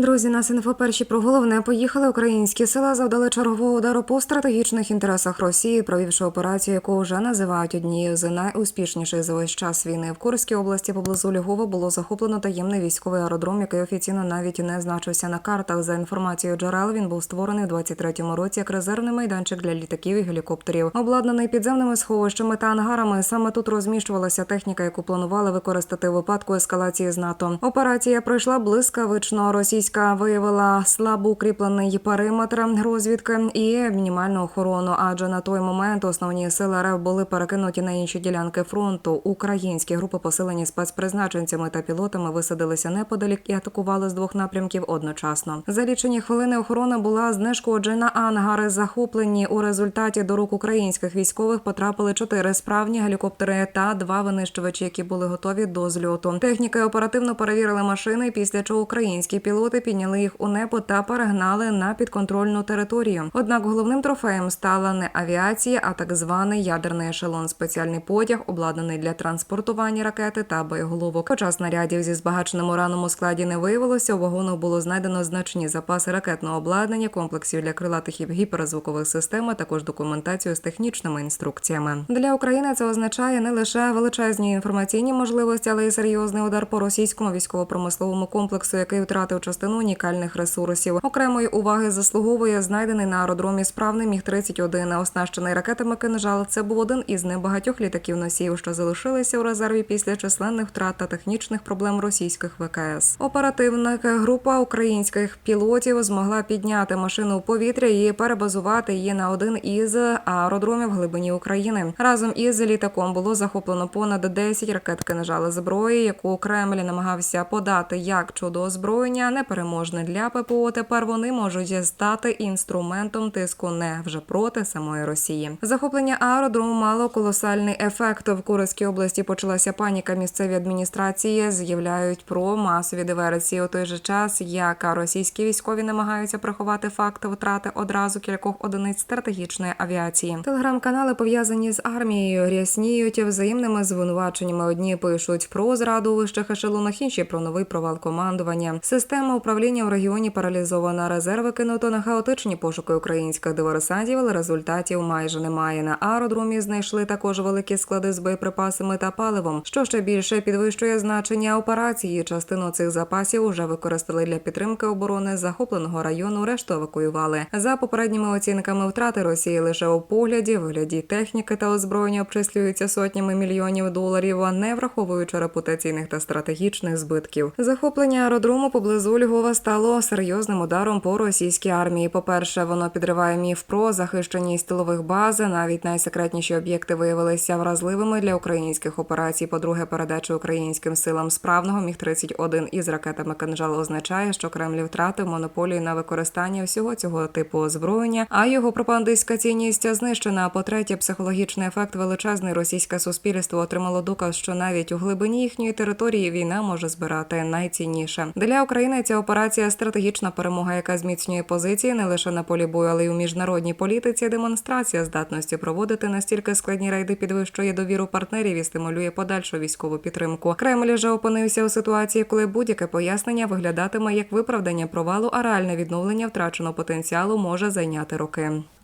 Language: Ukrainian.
Друзі, нас інфо перші про головне поїхали. Українські сила завдали чергового удару по стратегічних інтересах Росії, провівши операцію, яку вже називають однією з найуспішніших за весь час війни. В Курській області поблизу Львова було захоплено таємний військовий аеродром, який офіційно навіть не значився на картах. За інформацією джерел, він був створений у 23-му році як резервний майданчик для літаків і гелікоптерів, обладнаний підземними сховищами та ангарами. Саме тут розміщувалася техніка, яку планували використати у випадку ескалації з НАТО. Операція пройшла блискавично. Російська виявила слабо укріплений периметр розвідки і мінімальну охорону. Адже на той момент основні сили РФ були перекинуті на інші ділянки фронту. Українські групи, посилені спецпризначенцями та пілотами, висадилися неподалік і атакували з двох напрямків одночасно. За лічені хвилини охорона була знешкоджена. Ангари захоплені у результаті до рук українських військових потрапили чотири справні гелікоптери та два винищувачі, які були готові до зльоту. Техніки оперативно перевірили машини, після чого українські пілоти підняли їх у небо та перегнали на підконтрольну територію. Однак головним трофеєм стала не авіація, а так званий ядерний ешелон, спеціальний потяг, обладнаний для транспортування ракети та боєголовок. Хоча снарядів зі збагаченим ураном у складі не виявилося, у вагонах було знайдено значні запаси ракетного обладнання, комплексів для крилатих і гіперзвукових систем, а також документацію з технічними інструкціями. Для України це означає не лише величезні інформаційні можливості, але й серйозний удар по російському військово-промисловому комплексу, який втратив частину унікальних ресурсів. Окремої уваги заслуговує знайдений на аеродромі справний міг 31 оснащений ракетами кинжал. Це був один із небагатьох літаків носіїв, що залишилися у резерві після численних втрат та технічних проблем російських ВКС. Оперативна група українських пілотів змогла підняти машину у повітря і перебазувати її на один із аеродромів глибині України. Разом із літаком було захоплено понад 10 ракет кинжали зброї, яку Кремль намагався подати як чудо озброєння, непереможне для ППО. Тепер вони можуть стати інструментом тиску не вже проти самої Росії. Захоплення аеродрому мало колосальний ефект. В Курській області почалася паніка. Місцеві адміністрації з'являють про масові диверсії у той же час, як російські військові намагаються приховати факт втрати одразу кількох одиниць стратегічної авіації. Телеграм-канали пов'язані з армією рясніють взаємними звинуваченнями. Одні пишуть про зраду у вищих ешелонах, інші про новий провал командування. Система управління в регіоні паралізована. Резерви кинуто на хаотичні пошуки українських диверсантів, але результатів майже немає. На аеродромі знайшли також великі склади з боєприпасами та паливом, що ще більше підвищує значення операції. Частину цих запасів уже використали для підтримки оборони захопленого району. Решту евакуювали. За попередніми оцінками втрати Росії лише у погляді, вигляді техніки та озброєння обчислюються сотнями мільйонів доларів, а не враховуючи репутаційних та стратегічних збитків. Захоплення аеродрому поблизу Львова стало серйозним ударом по російській армії. По перше, воно підриває міф про захищеність тилових баз. Навіть найсекретніші об'єкти виявилися вразливими для українських операцій. По-друге, передача українським силам справного міг 31 із ракетами кинжал означає, що Кремль втратив монополію на використання всього цього типу озброєння, а його пропагандистська цінність знищена. По-третє, психологічний ефект величезний російське суспільство отримало доказ, що навіть у глибині їхньої території війна може збирати найцінніше для України. Ця операція стратегічна перемога, яка зміцнює позиції не лише на полі бою, але й у міжнародній політиці. Демонстрація здатності проводити настільки складні рейди підвищує довіру партнерів і стимулює подальшу військову підтримку. Кремль вже опинився у ситуації, коли будь-яке пояснення виглядатиме як виправдання провалу, а реальне відновлення втраченого потенціалу може зайняти роки.